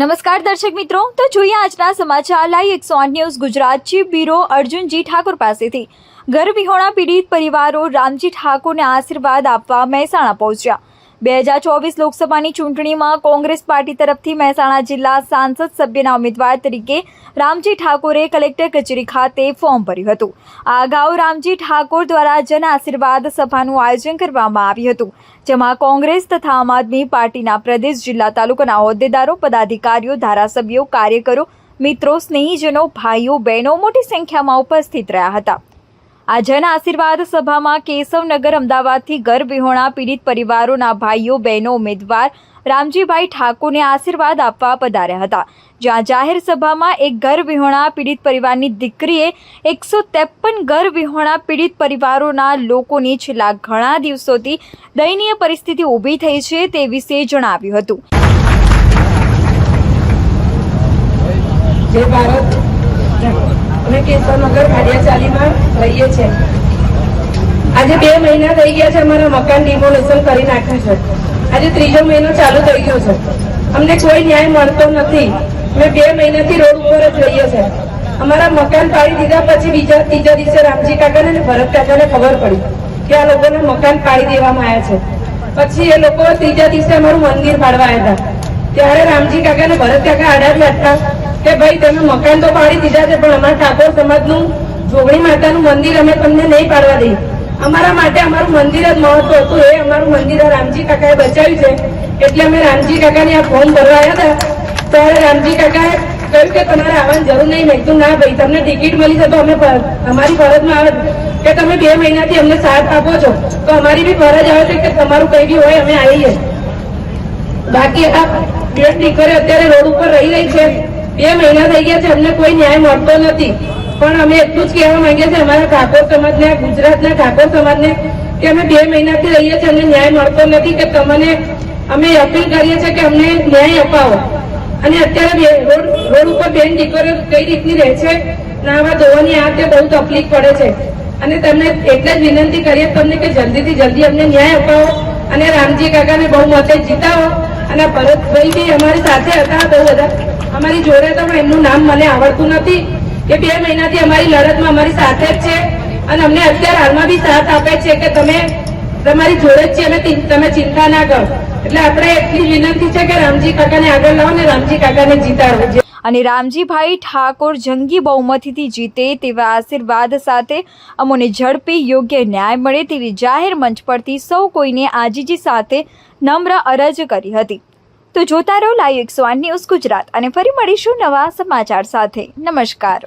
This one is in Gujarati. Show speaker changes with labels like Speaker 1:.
Speaker 1: નમસ્કાર દર્શક મિત્રો, તો જોઈએ આજના સમાચાર. લાઈ એકસો આઠ news Gujarat chief bureau Arjunji Thakor પાસેથી. ઘર વિહોણા પીડિત પરિવારો રામજી ઠાકોરને આશીર્વાદ આપવા મહેસાણા પહોંચ્યા. બે હજાર ચોવીસ લોકસભાની ચૂંટણીમાં કોંગ્રેસ પાર્ટી તરફથી મહેસાણા જિલ્લા સાંસદ સભ્યના ઉમેદવાર તરીકે રામજી ઠાકોરે કલેક્ટર કચેરી ખાતે ફોર્મ ભર્યું હતું. આ અગાઉ રામજી ઠાકોર દ્વારા જન આશીર્વાદ સભાનું આયોજન કરવામાં આવ્યું હતું, જેમાં કોંગ્રેસ તથા આમ આદમી પાર્ટીના પ્રદેશ જિલ્લા તાલુકાના હોદ્દેદારો, પદાધિકારીઓ, ધારાસભ્યો, કાર્યકરો, મિત્રો, સ્નેહીજનો, ભાઈઓ, બહેનો મોટી સંખ્યામાં ઉપસ્થિત રહ્યા હતા. આ જન આશીર્વાદ સભામાં કેશવનગર અમદાવાદથી ઘર વિહોણા પીડિત પરિવારોના ભાઈઓ, બહેનો, ઉમેદવાર રામજીભાઈ ઠાકોરને આશીર્વાદ આપવા પધાર્યા હતા. જ્યાં જાહેર સભામાં એક ઘર વિહોણા પીડિત પરિવારની દીકરીએ એકસો ત્રેપન ઘર વિહોણા પીડિત પરિવારોના લોકોની છેલ્લા ઘણા દિવસોથી દયનીય પરિસ્થિતિ ઊભી થઈ છે તે વિશે જણાવ્યું હતું.
Speaker 2: જય અમે કેશવનગર ભાડિયાચાલીમાં રહીએ છીએ આજે બે મહિના થઈ ગયા છે અમારા મકાન ડિમોલેશન કરી નાખ્યું છે. આજે ત્રીજો મહિનો ચાલુ થઈ ગયો છે. અમને કોઈ ન્યાય મળતો નથી. અમે બે મહિનાથી રોડ ઉપર જ રહીએ છીએ અમારા મકાન પાડી દીધા પછી બીજા ત્રીજા દિવસે રામજી કાકાને અને ભરત કાકાને ખબર પડી કે આ લોકોને મકાન પાડી દેવામાં આવ્યા છે. પછી એ લોકો ત્રીજા દિવસે અમારું મંદિર પાડવા આવ્યા. હતા ત્યારે રામજી કાકા અને ભરત કાકા આડા હતા કે ભાઈ તમે મકાન તો પાડી દીધા છે, પણ અમારા ઠાકોર સમાજનું જોગણી માતાનું મંદિર અમે તમને નહીં પાડવા દઈએ. અમારા માટે અમારું મંદિર જ મહત્વ હતું. એ અમારું મંદિર રામજી કાકાએ બચાવ્યું છે. એટલે અમે રામજી કાકાને આ ફોર્મ ભરવા આવ્યા હતા. ત્યારે રામજી કાકાએ કહ્યું કે તમારે આવવાની જરૂર નહીં. મેં કીધું, ના ભાઈ, તમને ટિકિટ મળી છે તો અમે અમારી ફરજમાં આવે કે તમે બે મહિનાથી અમને સાથ આપો છો. તો અમારી બી ફરજ આવે છે કે તમારું કઈ બી હોય, અમે આવીએ. બાકી આ બે દીકરી અત્યારે રોડ ઉપર રહી રહી છે. બે મહિના થઈ ગયા છે, અમને કોઈ ન્યાય મળતો નથી. પણ અમે એટલું જ કહેવા માંગીએ છીએ, અમારા ઠાકોર સમાજને ગુજરાતના ઠાકોર સમાજને, કે અમે બે મહિનાથી રહીએ છીએ, અમને ન્યાય મળતો નથી કે તમને અમે અપીલ કરીએ છીએ કે અમને ન્યાય અપાવો. અને અત્યારે રોડ રોડ ઉપર બેન દીકરીઓ કઈ રીતની રહે છે નાવા ધોવાની આ તે બહુ તકલીફ પડે છે. અને તમને એટલે જ વિનંતી કરીએ તમને કે જલ્દીથી જલ્દી અમને ન્યાય અપાવો અને રામજી કાકાને બહુ મતે જીતાવો. અને ભરતભાઈ બી અમારી સાથે હતા, બહુ બધા અમારી જોડે તો એમનું નામ મને આવડતું નથી કે બે મહિનાથી અમારી લડતમાં અમારી સાથે જ છે. અને અમને અત્યારે હાલમાં બી સાથ આપે છે કે તમે તમારી જોડે જ છે અમે તમે ચિંતા ના કરો. એટલે આપણે એટલી વિનંતી છે કે રામજી કાકાને આગળ લાવો ને રામજી કાકાને જીતાડો.
Speaker 1: અને રામજીભાઈ ઠાકોર જંગી બહુમતીથી જીતે તેવા આશીર્વાદ સાથે અમોને ઝડપી યોગ્ય ન્યાય મળે તેવી જાહેર મંચ પરથી સૌ કોઈને આજીજી સાથે નમ્ર અરજ કરી હતી. તો જોતા રહો લાઈવ એકસો આઠ ન્યૂઝ ગુજરાત અને ફરી મળીશું નવા સમાચાર સાથે. નમસ્કાર.